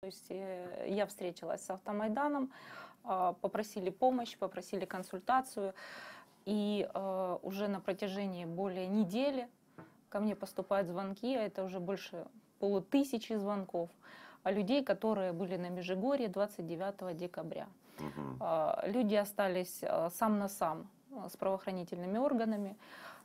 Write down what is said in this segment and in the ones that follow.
То есть э, я встретилась с Автомайданом, а, попросили помощь, попросили консультацию. И э, уже на протяжении более недели ко мне поступают звонки, а это уже больше полутысячи звонков, а людей, которые были на Межигорье 29 декабря. А, Люди остались э, сам на сам с правоохранительными органами.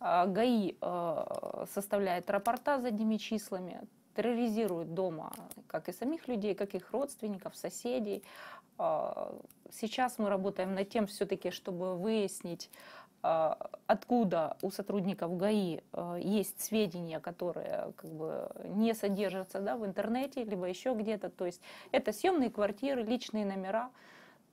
ГАИ составляет рапорта за одними числами, терроризирует дома как и самих людей, как их родственников, соседей. А, Сейчас мы работаем над тем все-таки, чтобы выяснить, а, откуда у сотрудников ГАИ а, есть сведения, которые как бы не содержатся да, в интернете, либо еще где-то. То есть это съемные квартиры, личные номера.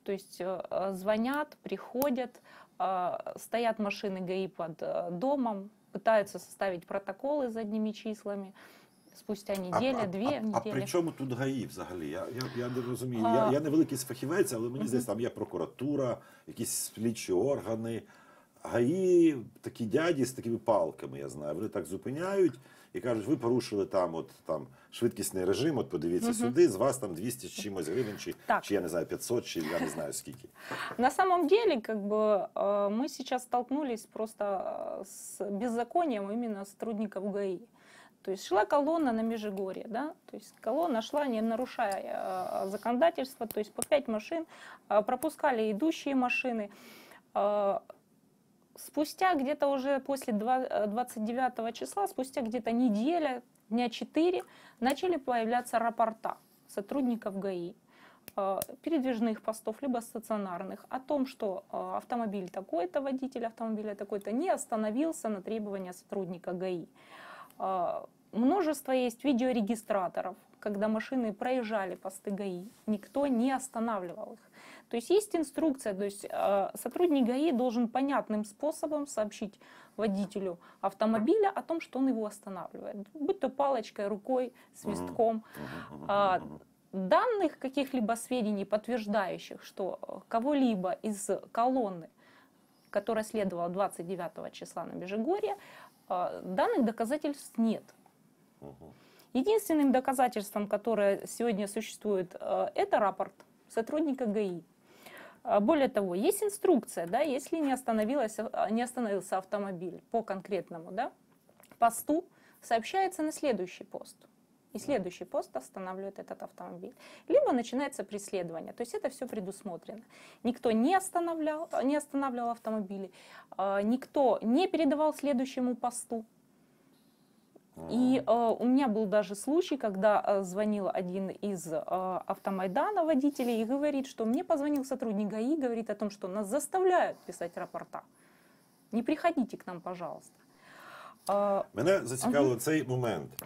То есть э, звонят, приходят, стоят машины ГАИ под э, домом, пытаются составить протоколы за одними числами. Спустя неделя, дві а, а неділі. при чому тут ГАІ взагалі? Я, я, я не розумію. А. Я, я не великий фахівець, але мені здається, там є прокуратура, якісь слідчі органи. ГАІ такі дяді з такими палками, я знаю. Вони так зупиняють і кажуть, ви порушили там, от там швидкісний режим, от подивіться сюди, з вас там 200 з чимось гривень, чи, Так. чи я не знаю, 500, чи я не знаю скільки. На самом деле, как бы э, мы сейчас столкнулись просто э, с беззаконием именно сотрудников ГАИ. То есть шла колонна на Межигорье, да, то есть колонна шла, не нарушая э, законодательство, то есть по пять машин, э, пропускали идущие машины. Э, Спустя где-то уже после два- э, 29 числа, спустя где-то неделя, дня 4, начали появляться рапорта сотрудников ГАИ передвижных постов, либо стационарных, о том, что автомобиль такой-то, водитель автомобиля такой-то не остановился на требования сотрудника ГАИ. Э, Множество есть видеорегистраторов, когда машины проезжали посты ГАИ, никто не останавливал их. То есть есть инструкция, то есть э, сотрудник ГАИ должен понятным способом сообщить водителю автомобиля о том, что он его останавливает, будь то палочкой, рукой, свистком. А, Данных каких-либо сведений, подтверждающих, что кого-либо из колонны, которая следовала 29 числа на Межигорье, данных доказательств нет. Единственным доказательством, которое сегодня существует, э, это рапорт сотрудника ГАИ. А, Более того, есть инструкция, да, если не, остановилась, а, не остановился автомобиль по конкретному да, посту, сообщается на следующий пост. И следующий пост останавливает этот автомобиль. Либо начинается преследование. То есть это все предусмотрено. Никто не останавливал, не останавливал автомобили, а, никто не передавал следующему посту. И э, у меня был даже случай, когда э, звонил один из э, автомайдана водителей и говорит, что мне позвонил сотрудник ГАИ, говорит о том, что нас заставляют писать рапорта. Не приходите к нам, пожалуйста. Мене зацікавив цей момент.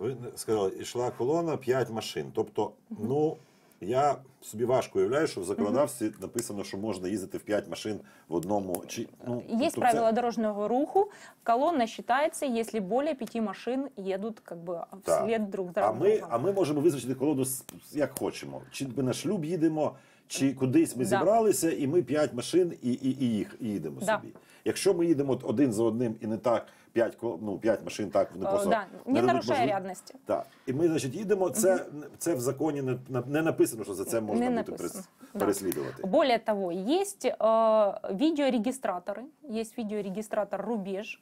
Ви сказали, йшла колона 5 машин. Тобто, ну я собі важко уявляю, що в законодавстві написано, що можна їздити в 5 машин в одному. Чи ну Есть тобто це- правила дорожного руху. Колонна считается, если более пяти машин едут как бы Так. вслед друг за А ми, а ми можемо визначити колону як хочемо. Чи ми на шлюб їдемо, чи кудись ми Да. зібралися, і ми п'ять машин і, і, і їх і їдемо Да. собі. Якщо ми їдемо один за одним і не так, п'ять, ну, п'ять машин так вони Е, просто да, не дадуть нарушає рядності. Так. І ми, значить, їдемо. Це, це в законі не, не написано, що за це можна Не бути написано. перес- Да. переслідувати. Более того, есть э, видеорегистраторы, есть видеорегистратор «Рубеж».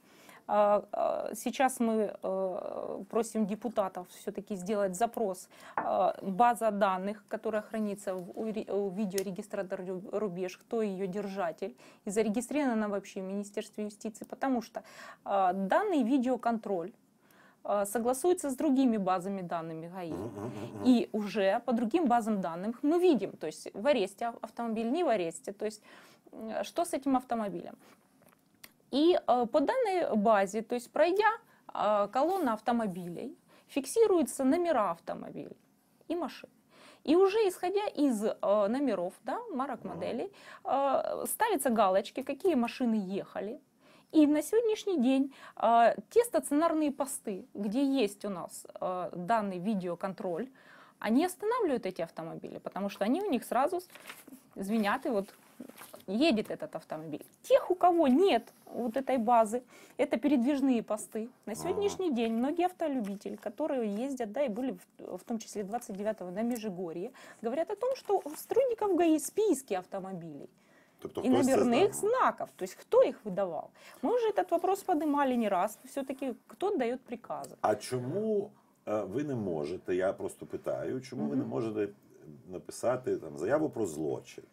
А, а, Сейчас мы э, просим депутатов все-таки сделать запрос база данных, которая хранится в у видеорегистратора Ру- «Рубеж», кто ее держатель, и зарегистрирована она вообще в Министерстве юстиции, потому что данный видеоконтроль согласуется с другими базами данными ГАИ. И уже по другим базам данных мы видим, то есть в аресте ав- автомобиль, не в аресте, то есть что с этим автомобилем. И э, по данной базе, то есть пройдя э, колонна автомобилей, фиксируются номера автомобилей и машин. И уже исходя из э, номеров, да, марок моделей, э, ставятся галочки, какие машины ехали. И на сегодняшний день э, те стационарные посты, где есть у нас э, данный видеоконтроль, они останавливают эти автомобили, потому что они у них сразу звенят, и вот едет этот автомобиль. Тех, у кого нет вот этой базы, это передвижные посты. На сегодняшний день многие автолюбители, которые ездят, да, и были в, в том числе 29-го на Межигорье, говорят о том, что у сотрудников ГАИ списки автомобилей Тобто и номерных знаков. То есть кто их выдавал? Мы уже этот вопрос поднимали не раз. Все-таки кто дает приказы? А чому е, ви не можете? Я просто питаю, чому ви не можете написати там заяву про злочин?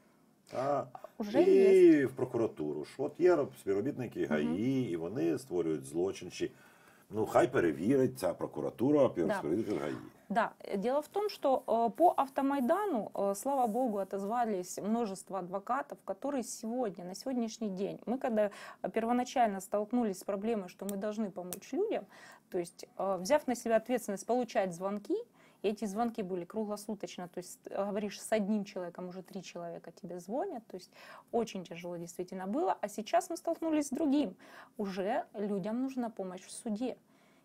Та, Уже і в прокуратуру. Що от є співробітники ГАІ, і вони створюють злочин. Чи ну хай перевірить ця прокуратура Да. співробітників ГАІ. Да, э, дело в том, что э, по автомайдану, э, слава богу, отозвались множество адвокатов, которые сегодня, на сегодняшний день, мы когда э, первоначально столкнулись с проблемой, что мы должны помочь людям, то есть э, взяв на себя ответственность получать звонки, и эти звонки были круглосуточно, то есть э, говоришь с одним человеком, уже три человека тебе звонят, то есть очень тяжело действительно было, а сейчас мы столкнулись с другим, уже людям нужна помощь в суде.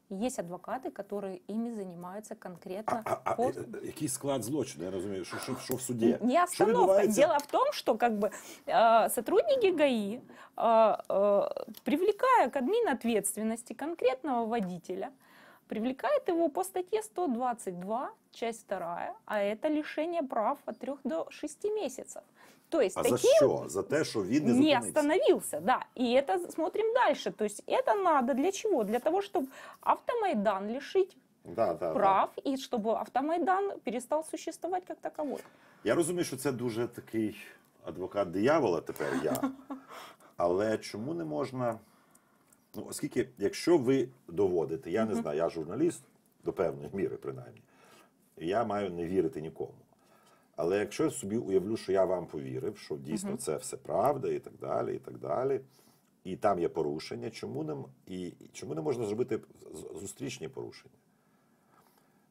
И Есть адвокаты, которые ими занимаются конкретно А, а по е, е, який склад злочину? Я розумію, що, що, що в суді? не Що остановка. відбувається? Дело в том, что как бы э, сотрудники ГАИ, э, э, привлекая к админ ответственности конкретного водителя, привлекает его по статье 122, часть 2, а это лишение прав от 3 до 6 месяцев. То есть А за такие що? За те, що він не не остановился, да. И это смотрим дальше. То есть это надо для чего? Для того, чтобы автомайдан лишить Да, да, да. прав и чтобы автомайдан перестал существовать как таковой. Я розумію, що це дуже такий адвокат диявола тепер я. Але чому не можна. Ну, оскільки, якщо ви доводите, я не знаю, я журналіст до певної міри, принаймні, я маю не вірити нікому. Але якщо я собі уявлю, що я вам повірив, що дійсно це все правда, і так далі, і так далі, і там є порушення, чому не, і, чому не можна зробити зустрічні порушення?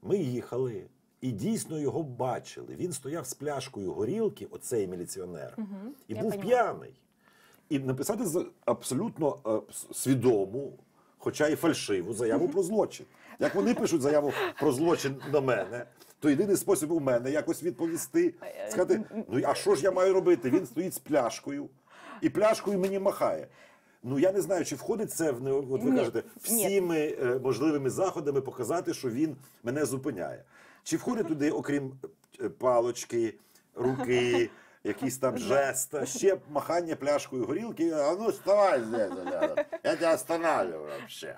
Ми їхали і дійсно його бачили. Він стояв з пляшкою горілки, оцей міліціонер, Мгм, і був понимаю. п'яний. І написати абсолютно е, свідому, хоча і фальшиву, заяву про злочин. Як вони пишуть заяву про злочин на мене, то єдиний спосіб у мене якось відповісти, сказати: ну а що ж я маю робити? Він стоїть з пляшкою, і пляшкою мені махає. Ну я не знаю, чи входить це в от ви Ні, кажете, всіми е, можливими заходами показати, що він мене зупиняє. Чи входить туди, окрім е, палочки, руки, якісь там жест, ще махання пляшкою горілки, а ну вставай здесь, рядом. я тебе останавливаю вообще.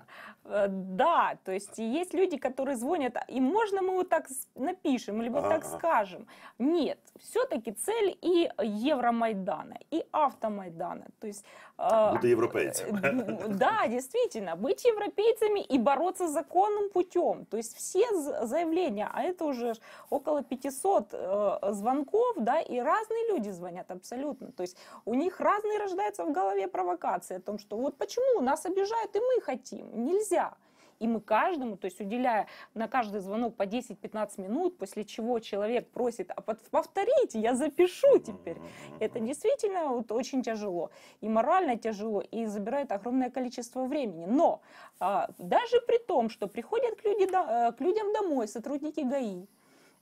Э, Да, то есть и есть люди, которые звонят, и можно мы вот так с- напишем, либо Ага, так ага. скажем. Нет, все-таки цель и Евромайдана, и Автомайдана. То есть, э, Бути європейцем. э, Да, действительно, быть европейцами и бороться законным путем. То есть все з- заявления, а это уже ж около 500 э, звонков, да, и разные люди звонят абсолютно. То есть у них разные рождаются в голове провокации о том, что вот почему нас обижают и мы хотим. Нельзя. И мы каждому, то есть уделяя на каждый звонок по 10-15 минут, после чего человек просит, а повторите, я запишу теперь. Это действительно вот очень тяжело. И морально тяжело, и забирает огромное количество времени. Но а, даже при том, что приходят к, люди, э, к людям домой сотрудники ГАИ,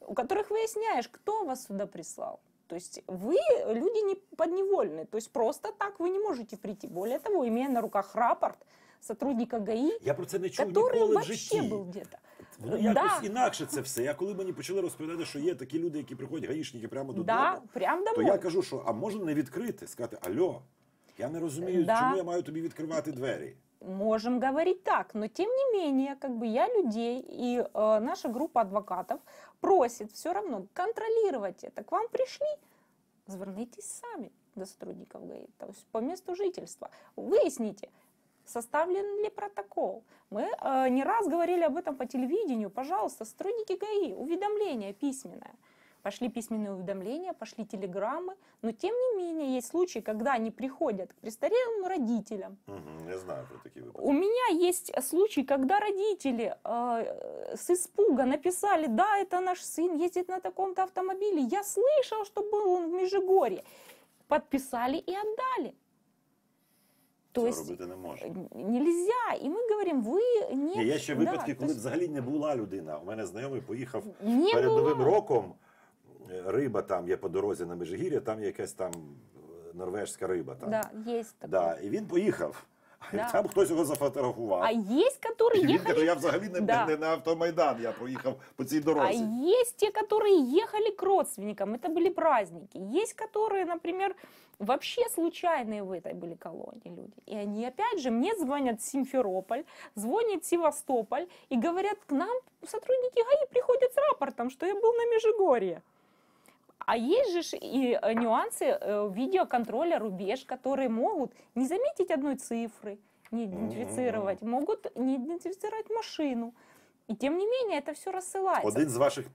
у которых выясняешь, кто вас сюда прислал. То есть вы люди не подневольные, то есть просто так вы не можете прийти. Более того, имея на руках рапорт сотрудника ГАИ, Я про це не чув который ніколи в вообще житті. был где-то. Воно Да. якось інакше це все. Я коли мені почали розповідати, що є такі люди, які приходять гаїшники прямо додому, Да, прям то домой. я кажу, що а можна не відкрити, сказати Альо, я не розумію, Да. чому я маю тобі відкривати двері. Можем говорить так, но тем не менее, как бы я людей и э, наша группа адвокатов просит все равно контролировать это. К вам пришли, звернитесь сами до сотрудников ГАИ, то есть по месту жительства. Выясните, составлен ли протокол. Мы э, не раз говорили об этом по телевидению. Пожалуйста, сотрудники ГАИ, уведомление письменное Пошли письменные уведомления, пошли телеграммы, но тем не менее есть случаи, когда они приходят к престарелым родителям, Угу, я знаю про такі випадки. у меня есть случай, когда родители э, с испуга написали, да, это наш сын ездит на таком-то автомобиле, я слышал, что был он в Межигорье. Подписали и отдали. То Цього есть робити не можна. Н- Нельзя. И мы говорим, вы не... Ні, є ще да, випадки, то коли есть взагалі не була людина. У мене знайомий поїхав не перед было. Новим роком. е, Риба там є по дорозі на Межигір'я, там є якась там е, норвежська риба. Там. Да, есть такое. Да, і він поїхав. А Да. Там хтось його зафотографував. А есть, которые І він ехали каже, я взагалі не, Да. не на автомайдан, я проїхав по цій А дорозі. есть те, которые ехали к родственникам, это были праздники. Есть, которые, например, вообще случайные в этой были колонии люди. И они, опять же, мне звонят Симферополь, звонит Севастополь и говорят, к нам сотрудники ГАИ приходят с рапортом, что я был на Межигорье. А есть же и э, нюансы э, видеоконтроля рубеж, которые могут не заметить одной цифры, не идентифицировать, могут не идентифицировать машину. И тем не менее это все рассылается. Один з ваших